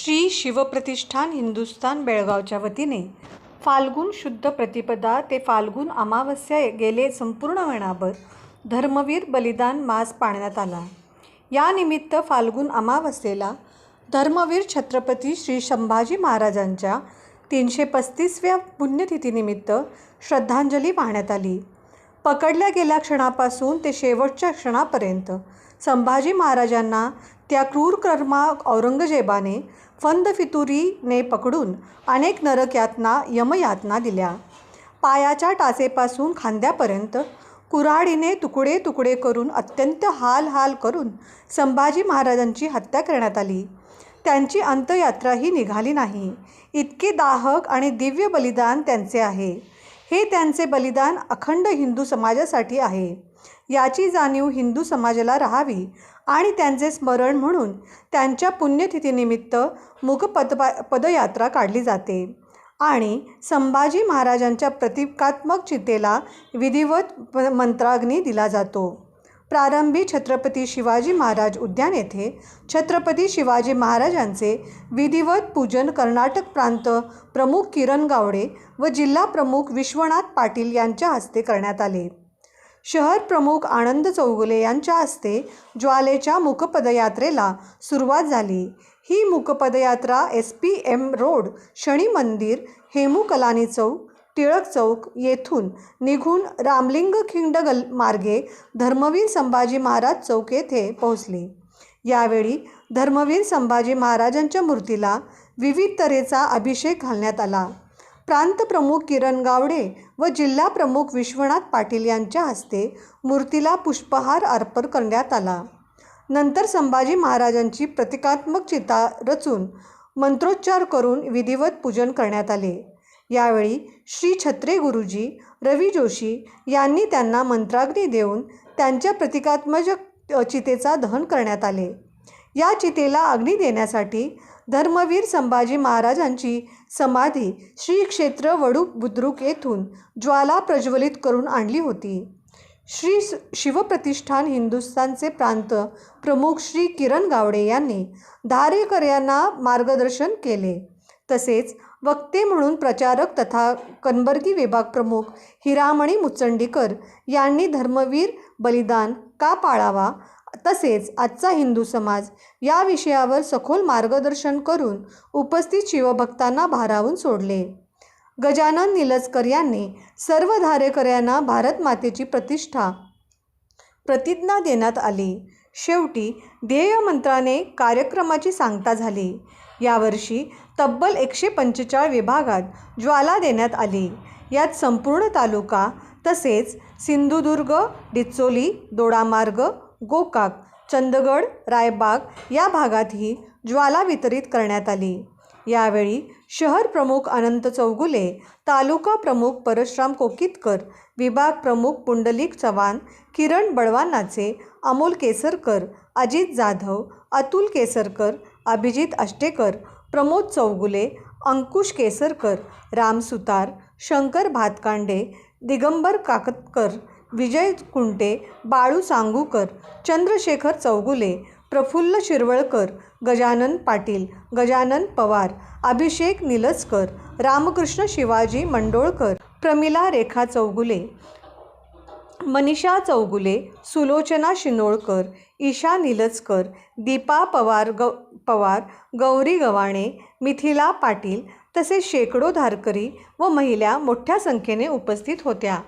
श्री शिवप्रतिष्ठान हिंदुस्थान बेळगावच्या वतीने फाल्गुन शुद्ध प्रतिपदा ते फाल्गुन अमावस्या गेले संपूर्ण महिनाभर धर्मवीर बलिदान मास पाळण्यात आला. यानिमित्त फाल्गुन अमावस्येला धर्मवीर छत्रपती श्री संभाजी महाराजांच्या तीनशे पस्तीसव्या पुण्यतिथीनिमित्त श्रद्धांजली वाहण्यात आली. पकडल्या गेल्या क्षणापासून ते शेवटच्या क्षणापर्यंत संभाजी महाराजांना त्या क्रूरकर्मा औरंगजेबाने फंद फितुरीने पकडून अनेक नरकयातना यमयातना दिल्या. पायाच्या टाचेपासून खांद्यापर्यंत कुऱ्हाडीने तुकडे तुकडे करून अत्यंत हाल हाल करून संभाजी महाराजांची हत्या करण्यात आली. त्यांची अंत्ययात्राही निघाली नाही. इतके दाहक आणि दिव्य बलिदान त्यांचे आहे. हे त्यांचे बलिदान अखंड हिंदू समाजासाठी आहे. याची जाणीव हिंदू समाजाला राहावी आणि त्यांचे स्मरण म्हणून त्यांच्या पुण्यतिथीनिमित्त मुखपदपा पदयात्रा काढली जाते. आणि संभाजी महाराजांच्या प्रतिकात्मक चितेला विधिवत प- मंत्राग्नी दिला जातो. प्रारंभी छत्रपती शिवाजी महाराज उद्यान येथे छत्रपती शिवाजी महाराजांचे विधिवत पूजन कर्नाटक प्रांत प्रमुख किरण गावडे व जिल्हा प्रमुख विश्वनाथ पाटील यांच्या हस्ते करण्यात आले. शहर प्रमुख आनंद चौगुले यांच्या हस्ते ज्वालेच्या मुखपदयात्रेला सुरुवात झाली. ही मुखपदयात्रा S P M road Shani Mandir Hemu Kalani चौक टिळक चौक येथून निघून रामलिंग खिंड गल मार्गे धर्मवीर संभाजी महाराज चौक येथे पोहोचली. यावेळी धर्मवीर संभाजी महाराजांच्या मूर्तीला विविध तऱ्हेचा अभिषेक घालण्यात आला. प्रांतप्रमुख किरण गावडे व जिल्हा प्रमुख विश्वनाथ पाटील यांच्या हस्ते मूर्तीला पुष्पहार अर्पण करण्यात आला. नंतर संभाजी महाराजांची प्रतिकात्मक चिता रचून मंत्रोच्चार करून विधिवत पूजन करण्यात आले. यावेळी श्री छत्रे गुरुजी रवी जोशी यांनी त्यांना मंत्राग्नी देऊन त्यांच्या प्रतिकात्मक चितेचा दहन करण्यात आले. या चितेला अग्नी देण्यासाठी धर्मवीर संभाजी महाराजांची समाधी श्री क्षेत्र वडू बुद्रुक येथून ज्वाला प्रज्वलित करून आणली होती. श्री शिवप्रतिष्ठान हिंदुस्थानचे प्रांत प्रमुख श्री किरण गावडे यांनी धारेकऱ्यांना मार्गदर्शन केले. तसेच वक्ते म्हणून प्रचारक तथा कनबर्गी विभाग प्रमुख हिरामणी मुचंडीकर यांनी धर्मवीर बलिदान का पाळावा? तसेच आजचा हिंदू समाज या विषयावर सखोल मार्गदर्शन करून उपस्थित शिवभक्तांना भारावून सोडले. गजानन निलजकर यांनी सर्व धारेकऱ्यांना भारत मातेची प्रतिष्ठा प्रतिज्ञा देण्यात आली. शेवटी ध्येयमंत्राने कार्यक्रमाची सांगता झाली. यावर्षी तब्बल एकशे पंचेचाळीस विभागात ज्वाला देण्यात आली. यात संपूर्ण तालुका तसेच सिंधुदुर्ग डिचोली दोडामार्ग गोकाक चंदगड रायबाग या भागातही ज्वाला वितरित करण्यात आली. यावेळी शहर प्रमुख अनंत चौगुले तालुका प्रमुख परशुराम कोकितकर विभाग प्रमुख पुंडलिक चव्हाण किरण बळवानाचे अमोल केसरकर अजित जाधव अतुल केसरकर अभिजित अष्टेकर प्रमोद चौगुले अंकुश केसरकर राम सुतार शंकर भातकांडे दिगंबर काकतकर विजय कुंटे बाळू सांगूकर चंद्रशेखर चौगुले प्रफुल्ल शिरवळकर गजानन पाटील गजानन पवार अभिषेक निलसकर रामकृष्ण शिवाजी मंडोळकर प्रमिला रेखा चौगुले मनीषा चौगुले सुलोचना शिनोळकर ईशा निलजकर दीपा पवार ग पवार गौरी गवाणे मिथिला पाटील तसेच शेकडो धारकरी व महिला मोठ्या संख्येने उपस्थित होत्या.